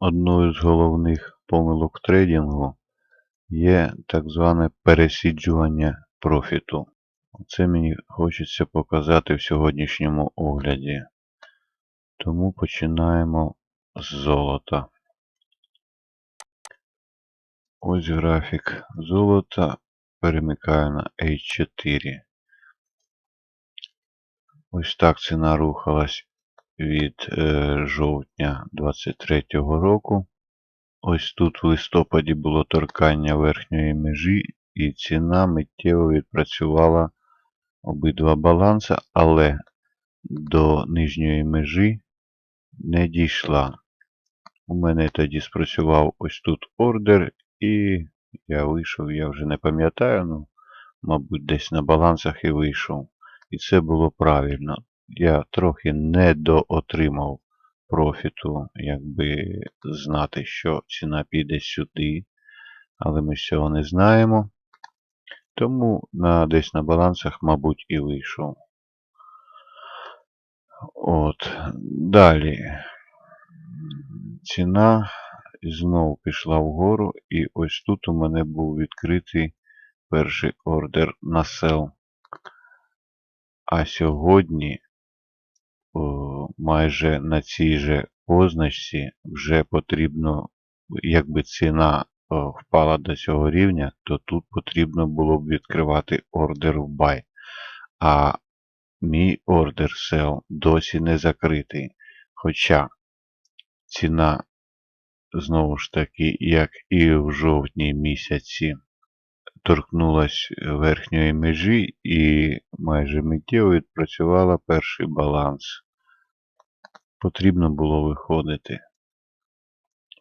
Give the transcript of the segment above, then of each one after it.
Одною з головних помилок трейдингу є так зване пересіджування профіту. Це мені хочеться показати в сьогоднішньому огляді. Тому починаємо з золота. Ось графік золота. Перемикаю на H4. Ось так ціна рухалась від е, жовтня 23 року. Ось тут в листопаді було торкання верхньої межі, і ціна миттєво відпрацювала обидва баланси, але до нижньої межі не дійшла. У мене тоді спрацював ось тут ордер, і я вийшов, я вже не пам'ятаю, ну, мабуть, десь на балансах і вийшов. І це було правильно. Я трохи недоотримав профіту, якби знати, що ціна піде сюди. Але ми цього не знаємо. Тому на, десь на балансах, мабуть, і вийшов. От. Далі. Ціна знову пішла вгору, і ось тут у мене був відкритий перший ордер на сел. А сьогодні майже на цій же позначці вже потрібно, якби ціна впала до цього рівня, то тут потрібно було б відкривати ордер в buy. А мій ордер sell досі не закритий. Хоча ціна, знову ж таки, як і в жовтні місяці, торкнулась верхньої межі і майже миттєво відпрацювала перший баланс. Потрібно було виходити.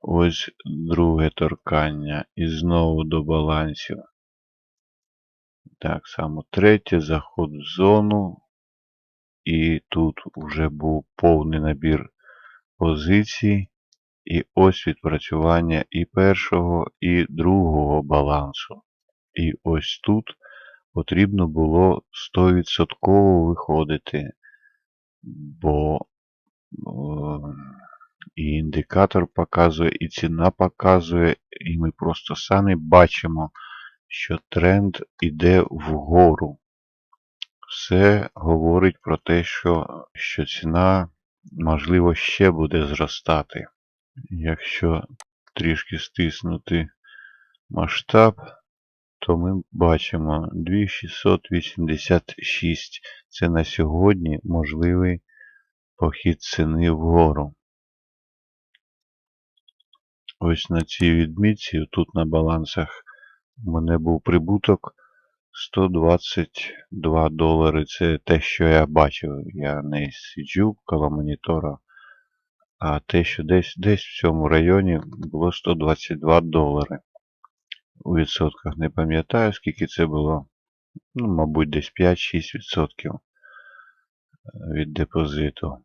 Ось друге торкання. І знову до балансів. Так само третє, заход в зону. І тут вже був повний набір позицій. І ось відпрацювання і першого, і другого балансу. І ось тут потрібно було 100% виходити, бо і індикатор показує, і ціна показує, і ми просто самі бачимо, що тренд іде вгору. Все говорить про те, що, що ціна, можливо, ще буде зростати. Якщо трішки стиснути масштаб, то ми бачимо 2686. Це на сьогодні можливий похід ціни вгору. Ось на цій відмітці, тут на балансах, у мене був прибуток 122 долари. Це те, що я бачив. Я не сиджу коло монітора. А те, що десь десь в цьому районі було 122 долари. У відсотках не пам'ятаю, скільки це було. Ну, мабуть, десь 5-6% від депозиту.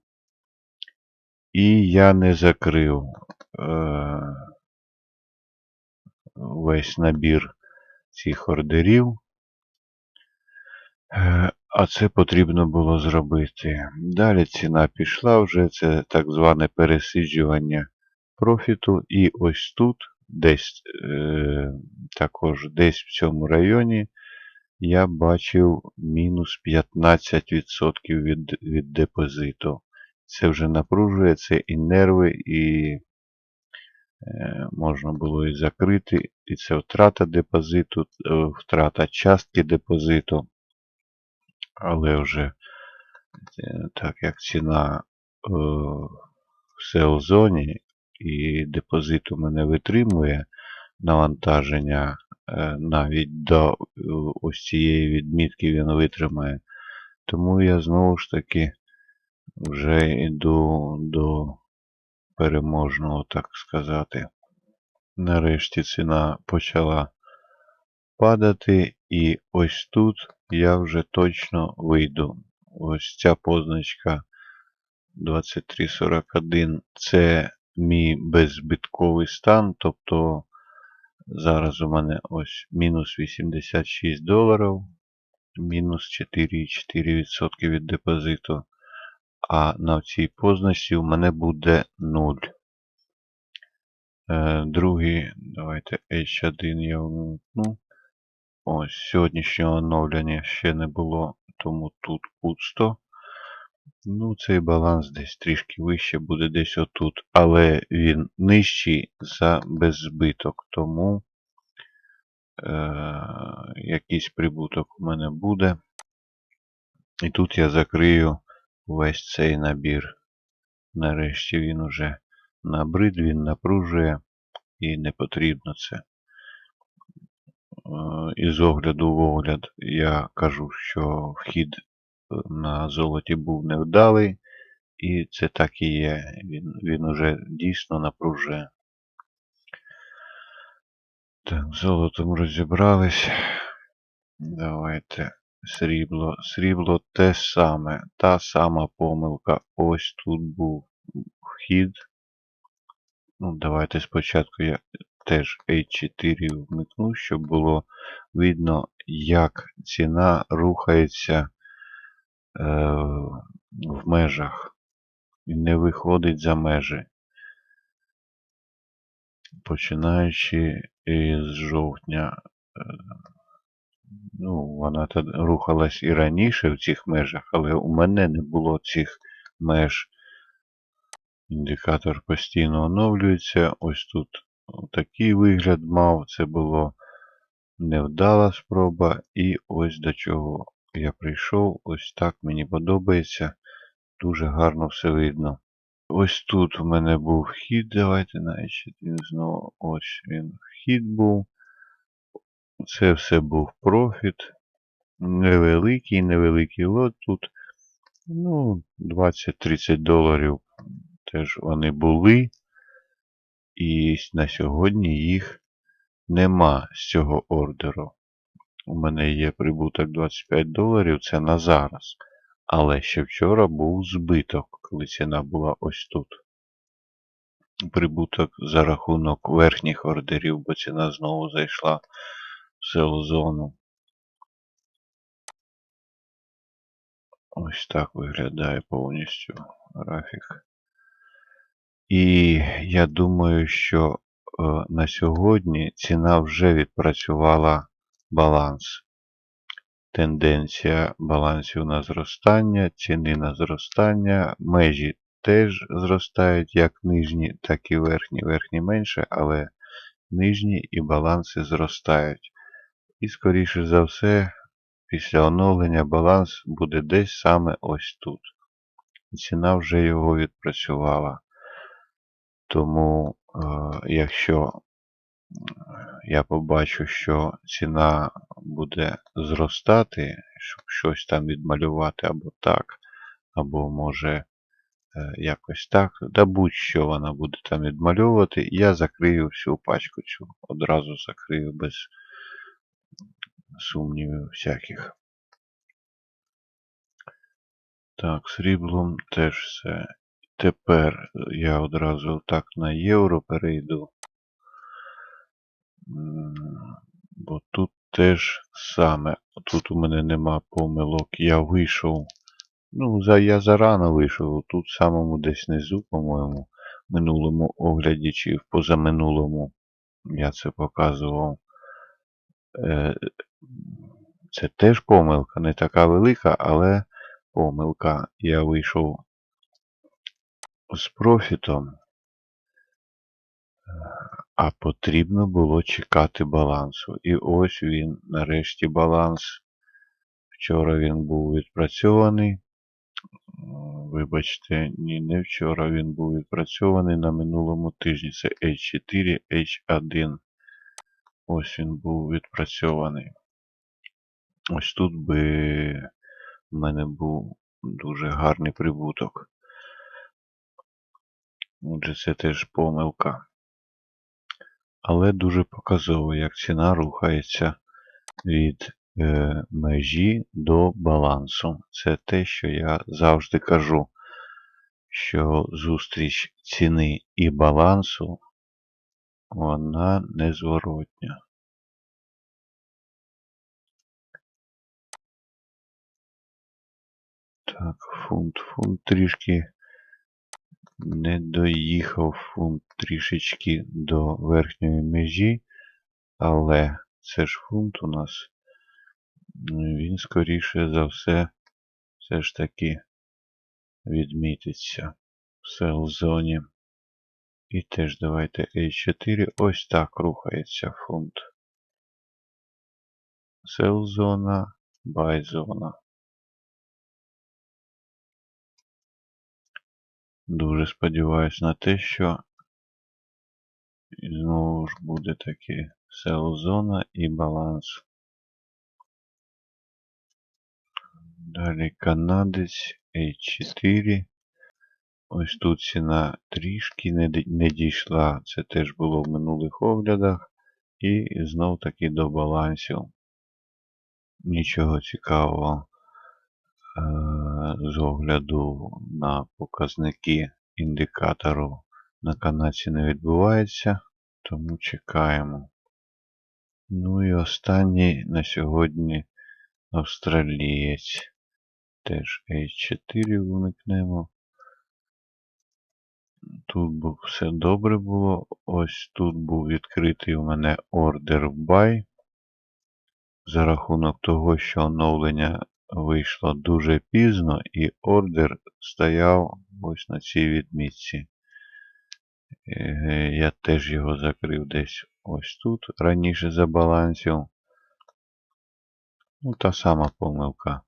І я не закрив е, весь набір цих ордерів. Е, а це потрібно було зробити. Далі ціна пішла вже, це так зване пересиджування профіту. І ось тут, десь е, також десь в цьому районі, я бачив мінус 15% від, від депозиту. Це вже напружує, це і нерви, і е, можна було і закрити. І це втрата депозиту, е, втрата частки депозиту. Але вже так як ціна е, в сел-зоні і депозит у мене витримує навантаження е, навіть до е, ось цієї відмітки він витримає. Тому я знову ж таки вже йду до переможного, так сказати. Нарешті ціна почала падати, і ось тут я вже точно вийду. Ось ця позначка 2341 це мій беззбитковий стан, тобто зараз у мене ось мінус 86 доларів, мінус 4,4% від депозиту. А на цій позначці у мене буде 0. Е, другий, давайте H1 я вмикну. Ось, сьогоднішнього оновлення ще не було, тому тут пусто. Ну, цей баланс десь трішки вище буде десь отут, але він нижчий за беззбиток, тому е, якийсь прибуток у мене буде. І тут я закрию весь цей набір. Нарешті він уже набрид, він напружує і не потрібно це. Е, Із огляду в огляд я кажу, що вхід на золоті був невдалий, і це так і є. Він, він уже дійсно напружує. Так, золотом розібрались. Давайте срібло. Срібло те саме. Та сама помилка. Ось тут був вхід. Ну, давайте спочатку я теж H4 вмикну, щоб було видно, як ціна рухається в межах і не виходить за межі. Починаючи із жовтня, е, ну, вона рухалась і раніше в цих межах, але у мене не було цих меж. Індикатор постійно оновлюється. Ось тут такий вигляд мав. Це було невдала спроба. І ось до чого я прийшов. Ось так мені подобається. Дуже гарно все видно. Ось тут у мене був вхід. Давайте значить він знову. Ось він вхід був. Це все був профіт. Невеликий, невеликий лот тут. Ну, 20-30 доларів теж вони були. І на сьогодні їх нема з цього ордеру. У мене є прибуток 25 доларів, це на зараз. Але ще вчора був збиток, коли ціна була ось тут. Прибуток за рахунок верхніх ордерів, бо ціна знову зайшла в село зону. Ось так виглядає повністю графік. І я думаю, що е, на сьогодні ціна вже відпрацювала баланс. Тенденція балансів на зростання, ціни на зростання, межі теж зростають як нижні, так і верхні. Верхні менше, але нижні і баланси зростають. І, скоріше за все, після оновлення баланс буде десь саме ось тут. Ціна вже його відпрацювала. Тому, е, якщо я побачу, що ціна буде зростати, щоб щось там відмалювати або так, або може е, якось так, да будь-що вона буде там відмальовувати, я закрию всю пачку цю. Одразу закрию без сумнівів всяких. Так, сріблом теж все. Тепер я одразу так на євро перейду. Бо тут теж саме. Тут у мене нема помилок. Я вийшов. Ну, за, я зарано вийшов. Тут самому десь низу, по-моєму, в минулому огляді чи в позаминулому я це показував. Е, Це теж помилка, не така велика, але помилка. Я вийшов з профітом, а потрібно було чекати балансу. І ось він, нарешті, баланс. Вчора він був відпрацьований. Вибачте, ні, не вчора він був відпрацьований на минулому тижні. Це H4, H1. Ось він був відпрацьований. Ось тут би в мене був дуже гарний прибуток. Отже, це теж помилка. Але дуже показово, як ціна рухається від е, межі до балансу. Це те, що я завжди кажу, що зустріч ціни і балансу вона незворотня. Так, фунт, фунт трішки Не доїхав фунт трішечки до верхньої межі, але це ж фунт у нас. Ну, Він скоріше за все все ж таки відмітиться в sell зоні. І теж давайте H4. Ось так рухається фунт. Sell зона, Дуже сподіваюсь на те, що і знову ж буде таки sell зона і баланс. Далі канадець H4. Ось тут ціна трішки не, дійшла. Це теж було в минулих оглядах. І знов таки до балансів. Нічого цікавого з огляду на показники індикатору на канадці не відбувається. Тому чекаємо. Ну і останній на сьогодні австралієць. Теж H4 вмикнемо. Тут все добре було. Ось тут був відкритий у мене ордер buy. За рахунок того, що оновлення вийшло дуже пізно, і ордер стояв ось на цій відмітці. Я теж його закрив десь ось тут, раніше забалансив. Ну, та сама помилка.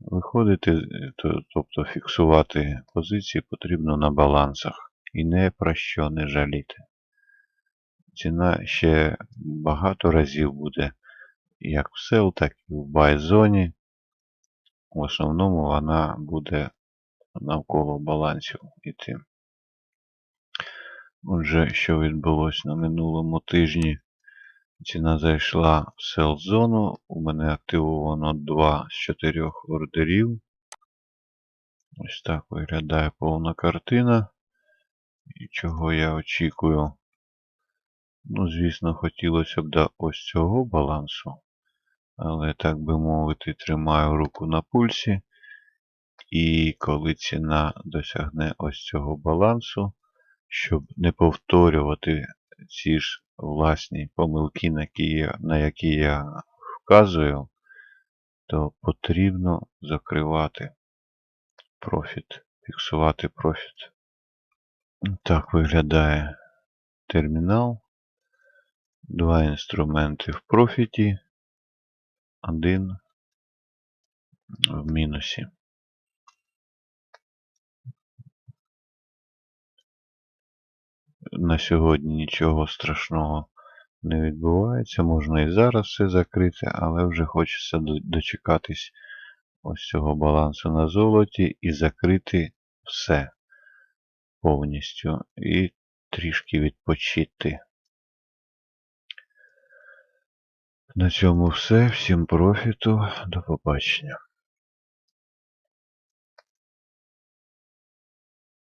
Виходити, е, тобто фіксувати позиції потрібно на балансах. І не про що не жаліти. Ціна ще багато разів буде як в sell, так і в buy зоні. В основному вона буде навколо балансів іти. Отже, що відбулося на минулому тижні? Ціна зайшла в sell зону. У мене активовано 2 з 4 ордерів. Ось так виглядає повна картина. І чого я очікую? Ну, звісно, хотілося б до ось цього балансу. Але, так би мовити, тримаю руку на пульсі. І коли ціна досягне ось цього балансу, щоб не повторювати ці ж власні помилки, на які я, вказую, то потрібно закривати профіт, фіксувати профіт. Так виглядає термінал. Два інструменти в профіті, один в мінусі. На сьогодні нічого страшного не відбувається. Можна і зараз все закрити, але вже хочеться дочекатись ось цього балансу на золоті і закрити все повністю і трішки відпочити. На цьому все. Всім профіту. До побачення.